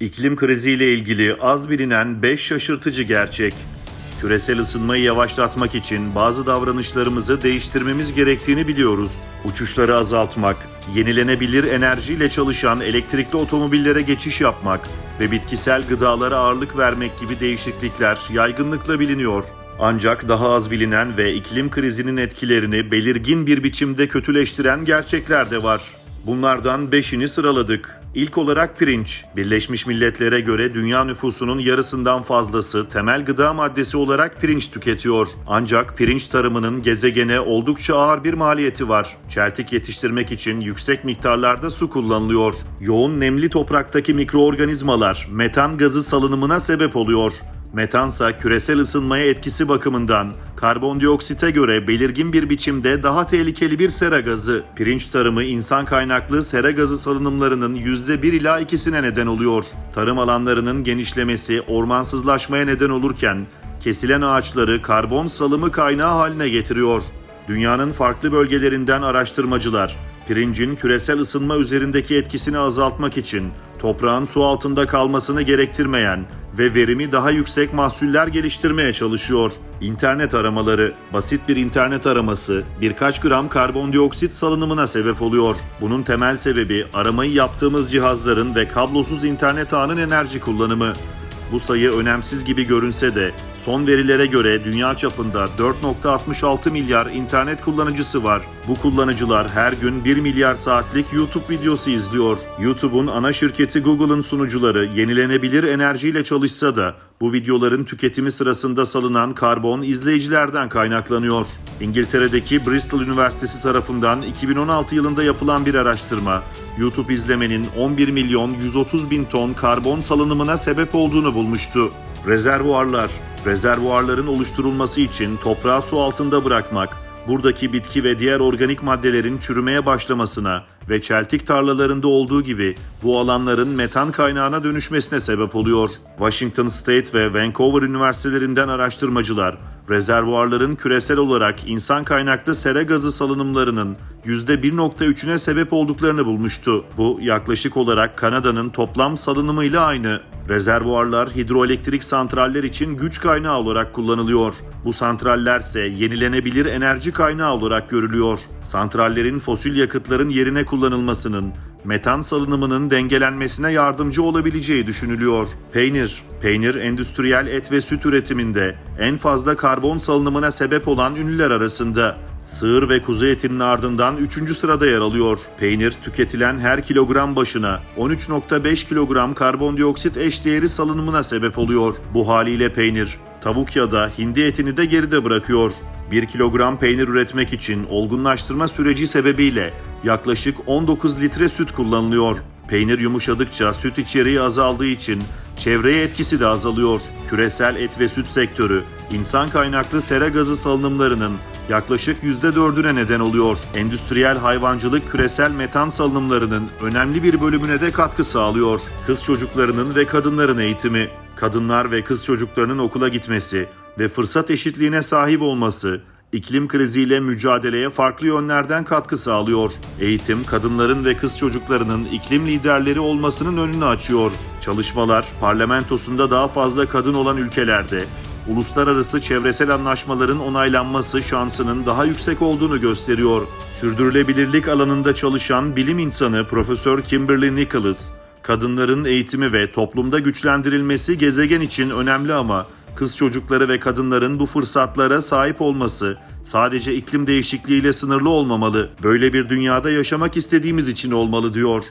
İklim kriziyle ilgili az bilinen 5 şaşırtıcı gerçek. Küresel ısınmayı yavaşlatmak için bazı davranışlarımızı değiştirmemiz gerektiğini biliyoruz. Uçuşları azaltmak, yenilenebilir enerjiyle çalışan elektrikli otomobillere geçiş yapmak ve bitkisel gıdalara ağırlık vermek gibi değişiklikler yaygınlıkla biliniyor. Ancak daha az bilinen ve iklim krizinin etkilerini belirgin bir biçimde kötüleştiren gerçekler de var. Bunlardan 5'ini sıraladık. İlk olarak pirinç. Birleşmiş Milletler'e göre dünya nüfusunun yarısından fazlası temel gıda maddesi olarak pirinç tüketiyor. Ancak pirinç tarımının gezegene oldukça ağır bir maliyeti var. Çeltik yetiştirmek için yüksek miktarlarda su kullanılıyor. Yoğun nemli topraktaki mikroorganizmalar metan gazı salınımına sebep oluyor. Metansa küresel ısınmaya etkisi bakımından karbondioksite göre belirgin bir biçimde daha tehlikeli bir sera gazı. Pirinç tarımı insan kaynaklı sera gazı salınımlarının %1 ila 2'sine neden oluyor. Tarım alanlarının genişlemesi ormansızlaşmaya neden olurken kesilen ağaçları karbon salımı kaynağı haline getiriyor. Dünyanın farklı bölgelerinden araştırmacılar pirincin küresel ısınma üzerindeki etkisini azaltmak için toprağın su altında kalmasını gerektirmeyen ve verimi daha yüksek mahsuller geliştirmeye çalışıyor. İnternet aramaları, basit bir internet araması birkaç gram karbondioksit salınımına sebep oluyor. Bunun temel sebebi aramayı yaptığımız cihazların ve kablosuz internet ağının enerji kullanımı. Bu sayı önemsiz gibi görünse de son verilere göre dünya çapında 4.66 milyar internet kullanıcısı var. Bu kullanıcılar her gün 1 milyar saatlik YouTube videosu izliyor. YouTube'un ana şirketi Google'ın sunucuları yenilenebilir enerjiyle çalışsa da bu videoların tüketimi sırasında salınan karbon izleyicilerden kaynaklanıyor. İngiltere'deki Bristol Üniversitesi tarafından 2016 yılında yapılan bir araştırma, YouTube izlemenin 11 milyon 130 bin ton karbon salınımına sebep olduğunu bulmuştu. Rezervuarlar, rezervuarların oluşturulması için toprağı su altında bırakmak, buradaki bitki ve diğer organik maddelerin çürümeye başlamasına ve çeltik tarlalarında olduğu gibi bu alanların metan kaynağına dönüşmesine sebep oluyor. Washington State ve Vancouver üniversitelerinden araştırmacılar, rezervuarların küresel olarak insan kaynaklı sera gazı salınımlarının %1.3'üne sebep olduklarını bulmuştu. Bu yaklaşık olarak Kanada'nın toplam salınımıyla aynı. Rezervuarlar hidroelektrik santraller için güç kaynağı olarak kullanılıyor. Bu santrallerse yenilenebilir enerji kaynağı olarak görülüyor. Santrallerin fosil yakıtların yerine kullanılmasının metan salınımının dengelenmesine yardımcı olabileceği düşünülüyor. Peynir, peynir endüstriyel et ve süt üretiminde en fazla karbon salınımına sebep olan ünlüler arasında. Sığır ve kuzu etinin ardından 3. sırada yer alıyor. Peynir tüketilen her kilogram başına 13.5 kilogram karbondioksit eşdeğeri salınımına sebep oluyor. Bu haliyle peynir tavuk ya da hindi etini de geride bırakıyor. 1 kilogram peynir üretmek için olgunlaştırma süreci sebebiyle yaklaşık 19 litre süt kullanılıyor. Peynir yumuşadıkça süt içeriği azaldığı için çevreye etkisi de azalıyor. Küresel et ve süt sektörü insan kaynaklı sera gazı salınımlarının yaklaşık %4'üne neden oluyor. Endüstriyel hayvancılık küresel metan salınımlarının önemli bir bölümüne de katkı sağlıyor. Kız çocuklarının ve kadınların eğitimi, kadınlar ve kız çocuklarının okula gitmesi ve fırsat eşitliğine sahip olması iklim kriziyle mücadeleye farklı yönlerden katkı sağlıyor. Eğitim, kadınların ve kız çocuklarının iklim liderleri olmasının önünü açıyor. Çalışmalar, parlamentosunda daha fazla kadın olan ülkelerde uluslararası çevresel anlaşmaların onaylanması şansının daha yüksek olduğunu gösteriyor. Sürdürülebilirlik alanında çalışan bilim insanı Profesör Kimberly Nicholas, kadınların eğitimi ve toplumda güçlendirilmesi gezegen için önemli ama kız çocukları ve kadınların bu fırsatlara sahip olması sadece iklim değişikliğiyle sınırlı olmamalı. Böyle bir dünyada yaşamak istediğimiz için olmalı diyor.